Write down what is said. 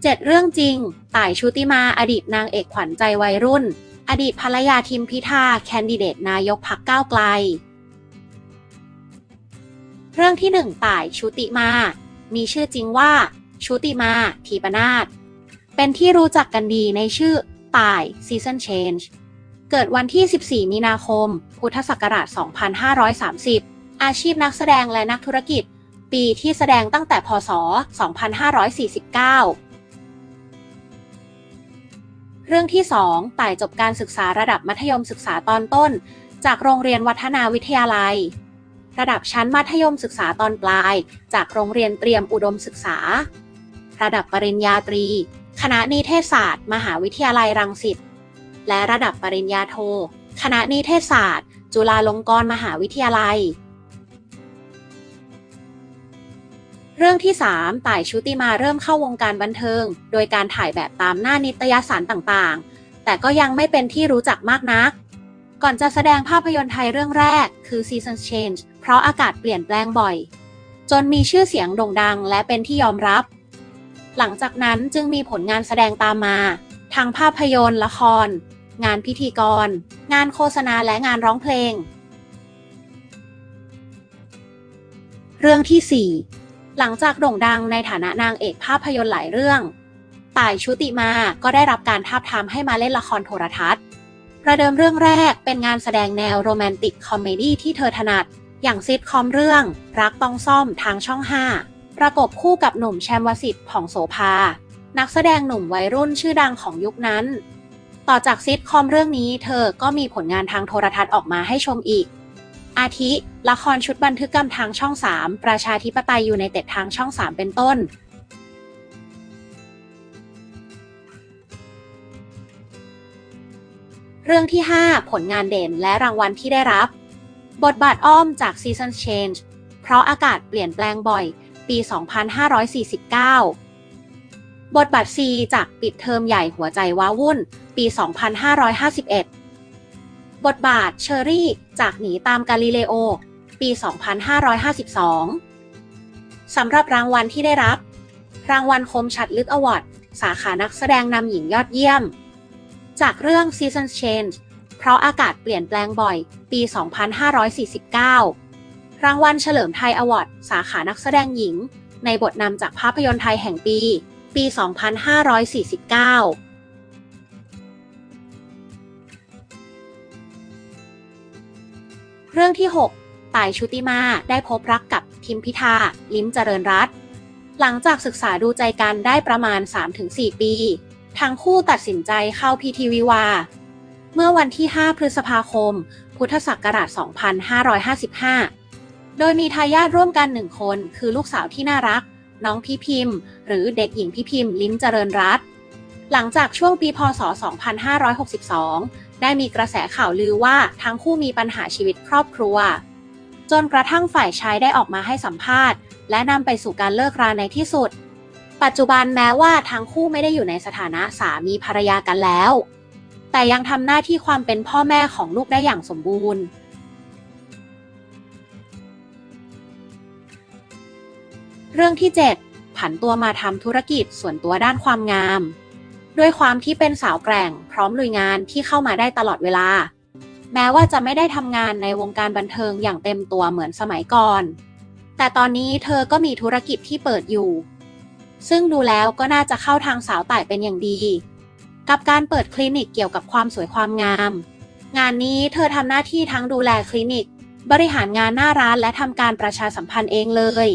7 เรื่องจริง ต่ายชุติมาอดีตนางเอกขวัญใจวัยรุ่น อดีตภรรยาทิมพิธาแคนดิเดตนายกพักก้าวไกล เรื่องที่ 1 ต่ายชุติมา มีชื่อจริงว่า ชุติมาทีปนาศเป็นที่รู้จักกันดีในชื่อต่าย Season Change เกิดวันที่ 14 มีนาคม พุทธศักราช 2530 อาชีพนักแสดงและนักธุรกิจ ปีที่แสดงตั้งแต่พศ 2549 เรื่องที่ 2 ต่ายจบการศึกษาระดับมัธยมศึกษาตอนต้น จากโรงเรียนวัฒนาวิทยาลัย ระดับชั้นมัธยมศึกษาตอนปลาย จากโรงเรียนเตรียมอุดมศึกษา ระดับปริญญาตรี คณะนิเทศศาสตร์ มหาวิทยาลัยรังสิต และระดับปริญญาโท คณะนิเทศศาสตร์ จุฬาลงกรณ์มหาวิทยาลัย เรื่องที่ 3 ต่ายชุติมาเริ่มเข้าวงการบันเทิง โดยการถ่ายแบบตามหน้านิตยสารต่างๆ แต่ก็ยังไม่เป็นที่รู้จักมากนัก ก่อนจะแสดงภาพยนตร์ไทยเรื่องแรก คือ Season Change เพราะอากาศเปลี่ยนแปลงบ่อย จนมีชื่อเสียงโด่งดังและเป็นที่ยอมรับ หลังจากนั้นจึงมีผลงานแสดงตามมาทั้งภาพยนตร์ ละคร งานพิธีกร งานโฆษณาและงานร้องเพลง เรื่องที่ 4 หลังจากโด่งดังในฐานะนางเอกภาพยนตร์หลายเรื่อง ต่ายชุติมาก็ได้รับการทาบทามให้มาเล่นละครโทรทัศน์ ประเดิมเรื่องแรกเป็นงานแสดงแนวโรแมนติกคอมเมดี้ที่เธอถนัด อย่างซิทคอมเรื่อง รักต้องซ่อมทางช่อง 5 ประกบคู่กับหนุ่มแชมวสิทธิ์ผ่องโสภา นักแสดงหนุ่มวัยรุ่นชื่อดังของยุคนั้น ต่อจากซิทคอมเรื่องนี้เธอก็มีผลงานทางโทรทัศน์ออกมาให้ชมอีก อาทิ ละครชุดบันทึกกรรมทางช่อง 3 ประชาธิปไตยอยู่ในเต็ดทางช่อง 3 เป็นต้น เรื่องที่ 5 ผลงานเด่นและรางวัลที่ได้รับ บทบาทอ้อมจาก Season Change เพราะอากาศเปลี่ยนแปลงบ่อย ปี 2549 บทบาท C จากปิดเทอมใหญ่หัวใจว้าวุ่น ปี 2551 บทบาทเชอรี่ จากหนีตามกาลิเลโอ ปี 2552 สำหรับรางวัลที่ได้รับ รางวัลคมชัดลึกอวอร์ดสาขานักแสดงนำหญิงยอดเยี่ยม จากเรื่อง Season Change เพราะอากาศเปลี่ยนแปลงบ่อย ปี 2549 รางวัลเฉลิมไทยอวอร์ดสาขานักแสดงหญิง ในบทนำจากภาพยนตร์ไทยแห่งปี ปี 2549 เรื่องที่ 6 ตายชุติมาได้พบรักกับทิมพิธา ลิ้มเจริญรัตน์หลังจากศึกษาดูใจกันได้ประมาณ 3-4 ปี ทั้งคู่ตัดสินใจเข้าพิธีวิวา เมื่อวันที่ 5 พฤษภาคม พุทธศักราช 2555 โดยมีทายาทร่วมกันหนึ่งคน คือลูกสาวที่น่ารัก น้องพี่พิมพ์ หรือเด็กหญิงพี่พิมพ์ ลิ้มเจริญรัตน์หลังจากช่วงปีพศ 2562 ได้มีกระแสข่าวลือว่าทั้งคู่มีปัญหาชีวิตครอบครัว จนกระทั่งฝ่ายชายได้ออกมาให้สัมภาษณ์ และนำไปสู่การเลิกราในที่สุด ปัจจุบันแม้ว่าทั้งคู่ไม่ได้อยู่ในสถานะสามีภรรยากันแล้ว แต่ยังทำหน้าที่ความเป็นพ่อแม่ของลูกได้อย่างสมบูรณ์เรื่องที่ 7 ผันตัวมาทำธุรกิจส่วนตัวด้านความงาม ด้วยความที่เป็นสาวแกร่ง พร้อมลุยงานที่เข้ามาได้ตลอดเวลา แม้ว่าจะไม่ได้ทำงานในวงการบันเทิงอย่างเต็มตัวเหมือนสมัยก่อน แต่ตอนนี้เธอก็มีธุรกิจที่เปิดอยู่ ซึ่งดูแล้วก็น่าจะเข้าทางสาวต่ายเป็นอย่างดี กับการเปิดคลินิกเกี่ยวกับความสวยความงาม งานนี้เธอทำหน้าที่ทั้งดูแลคลินิก บริหารงานหน้าร้านและทำการประชาสัมพันธ์เองเลย